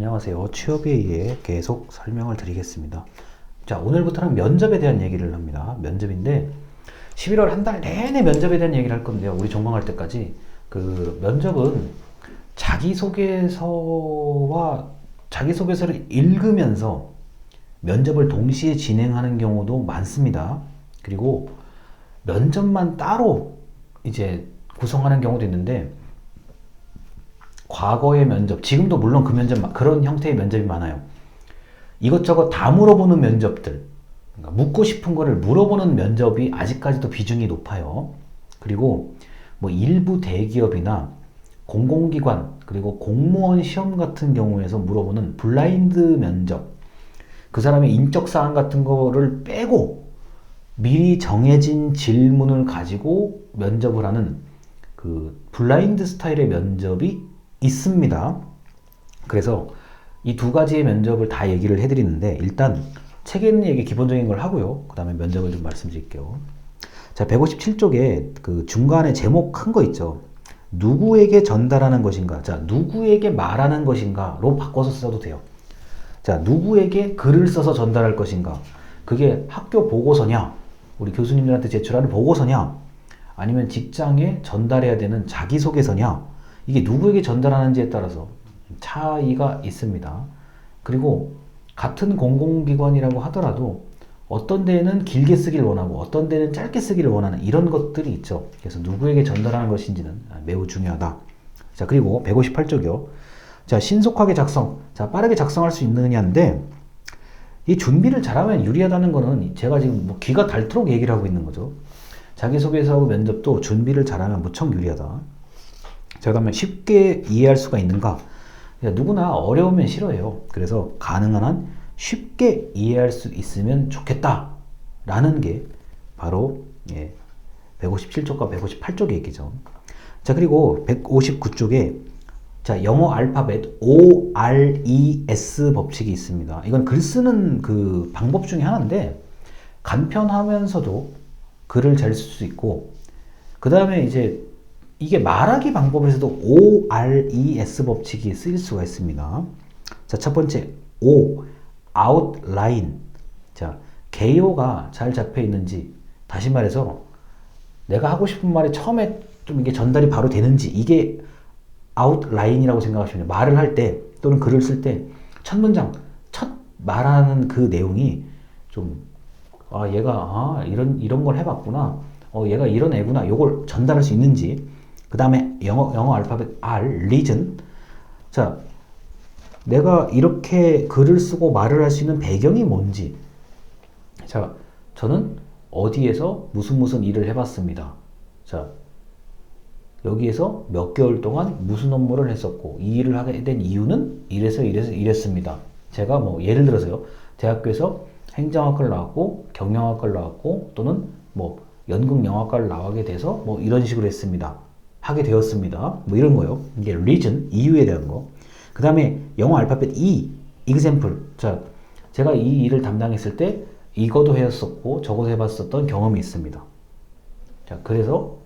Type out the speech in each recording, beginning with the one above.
안녕하세요. 취업에 의해 계속 설명을 드리겠습니다. 자, 오늘부터는 면접에 대한 얘기를 합니다. 면접인데 11월 한 달 내내 면접에 대한 얘기를 할 건데요. 우리 전공할 때까지 그 면접은 자기소개서와 자기소개서를 읽으면서 면접을 동시에 진행하는 경우도 많습니다. 그리고 면접만 따로 이제 구성하는 경우도 있는데 과거의 면접, 지금도 물론 그 면접 그런 형태의 면접이 많아요. 이것저것 다 물어보는 면접들, 그러니까 묻고 싶은 거를 물어보는 면접이 아직까지도 비중이 높아요. 그리고 뭐 일부 대기업이나 공공기관 그리고 공무원 시험 같은 경우에서 물어보는 블라인드 면접, 그 사람의 인적 사항 같은 거를 빼고 미리 정해진 질문을 가지고 면접을 하는 그 블라인드 스타일의 면접이 있습니다. 그래서 이 두 가지의 면접을 다 얘기를 해드리는데 일단 책에 있는 얘기 기본적인 걸 하고요. 그 다음에 면접을 좀 말씀드릴게요. 자, 157쪽에 그 중간에 제목 큰 거 있죠. 누구에게 전달하는 것인가? 자, 누구에게 말하는 것인가로 바꿔서 써도 돼요. 자, 누구에게 글을 써서 전달할 것인가? 그게 학교 보고서냐? 우리 교수님들한테 제출하는 보고서냐? 아니면 직장에 전달해야 되는 자기소개서냐? 이게 누구에게 전달하는지에 따라서 차이가 있습니다. 그리고 같은 공공기관이라고 하더라도 어떤 데는 길게 쓰기를 원하고 어떤 데는 짧게 쓰기를 원하는 이런 것들이 있죠. 그래서 누구에게 전달하는 것인지는 매우 중요하다. 자, 그리고 158쪽이요. 자, 신속하게 작성. 자, 빠르게 작성할 수 있느냐인데 이 준비를 잘하면 유리하다는 거는 제가 지금 뭐 귀가 닳도록 얘기를 하고 있는 거죠. 자기소개서하고 면접도 준비를 잘하면 무척 유리하다. 자, 그러면 쉽게 이해할 수가 있는가? 누구나 어려우면 싫어해요. 그래서 가능한 한 쉽게 이해할 수 있으면 좋겠다. 라는 게 바로 예, 157쪽과 158쪽 얘기죠. 자, 그리고 159쪽에 자, 영어 알파벳 O, R, E, S 법칙이 있습니다. 이건 글 쓰는 그 방법 중에 하나인데 간편하면서도 글을 잘 쓸 수 있고 그 다음에 이제 이게 말하기 방법에서도 O, R, E, S 법칙이 쓰일 수가 있습니다. 자, 첫 번째 O, outline. 자, 개요가 잘 잡혀 있는지 다시 말해서 내가 하고 싶은 말이 처음에 좀 이게 전달이 바로 되는지 이게 아웃라인이라고 생각하시면 말을 할 때 또는 글을 쓸 때 첫 문장 첫 말하는 그 내용이 좀 아 얘가 아 이런 이런 걸 해봤구나 어 얘가 이런 애구나 요걸 전달할 수 있는지 그 다음에 영어 영어 알파벳 R reason 자 내가 이렇게 글을 쓰고 말을 할 수 있는 배경이 뭔지 자 저는 어디에서 무슨 무슨 일을 해봤습니다 자 여기에서 몇 개월 동안 무슨 업무를 했었고 이 일을 하게 된 이유는 이래서 이래서 이랬습니다. 제가 뭐 예를 들어서요. 대학교에서 행정학과를 나왔고 경영학과를 나왔고 또는 뭐 연극영화과를 나가게 돼서 뭐 이런 식으로 했습니다. 하게 되었습니다. 뭐 이런 거요. 이게 reason 이유에 대한 거. 그 다음에 영어 알파벳 E example. 자, 제가 이 일을 담당했을 때 이거도 했었고 저것도 해봤었던 경험이 있습니다. 자, 그래서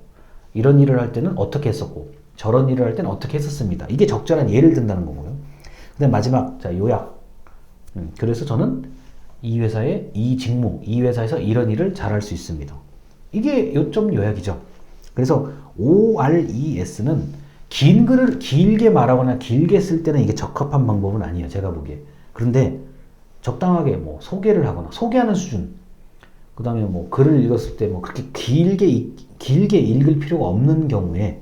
이런 일을 할 때는 어떻게 했었고 저런 일을 할 때는 어떻게 했었습니다. 이게 적절한 예를 든다는 거고요. 그 다음 마지막 자 요약. 음, 그래서 저는 이 회사의 이 직무, 이 회사에서 이런 일을 잘할 수 있습니다. 이게 요점 요약이죠. 그래서 ORES는 긴 글을 길게 말하거나 길게 쓸 때는 이게 적합한 방법은 아니에요. 제가 보기에. 그런데 적당하게 뭐 소개를 하거나 소개하는 수준 그 다음에 뭐 글을 읽었을 때 뭐 그렇게 길게, 길게 읽을 필요가 없는 경우에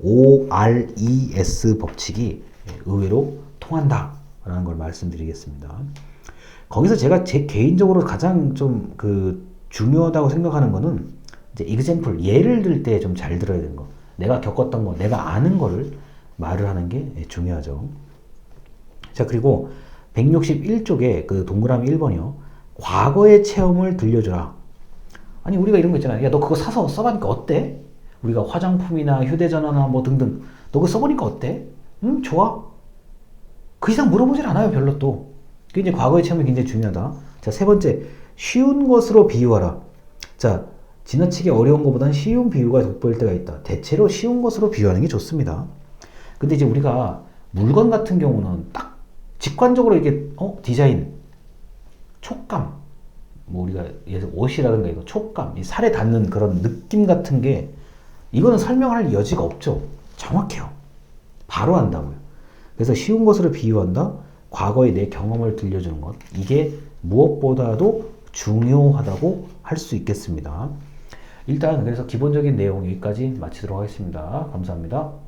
ORES 법칙이 의외로 통한다라는 걸 말씀드리겠습니다. 거기서 제가 제 개인적으로 가장 좀 그 중요하다고 생각하는 거는 이제 example, 예를 들 때 좀 잘 들어야 되는 거. 내가 겪었던 거, 내가 아는 거를 말을 하는 게 중요하죠. 자, 그리고 161쪽에 그 동그라미 1번이요. 과거의 체험을 들려줘라. 아니 우리가 이런 거 있잖아요. 야너 그거 사서 써보니까 어때? 우리가 화장품이나 휴대전화나 뭐 등등 너 그거 써보니까 어때? 응 좋아. 그 이상 물어보질 않아요 별로 또. 그게 이제 과거의 체험이 굉장히 중요하다. 자 세 번째 쉬운 것으로 비유하라. 자 지나치게 어려운 것보다는 쉬운 비유가 돋보일 때가 있다. 대체로 쉬운 것으로 비유하는 게 좋습니다. 근데 이제 우리가 물건 같은 경우는 딱 직관적으로 이게 어 디자인, 촉감, 뭐 우리가 예를 옷이라든가 이거 촉감, 이 살에 닿는 그런 느낌 같은 게 이거는 설명할 여지가 없죠. 정확해요. 바로 한다고요. 그래서 쉬운 것으로 비유한다. 과거의 내 경험을 들려주는 것. 이게 무엇보다도 중요하다고 할 수 있겠습니다. 일단 그래서 기본적인 내용 여기까지 마치도록 하겠습니다. 감사합니다.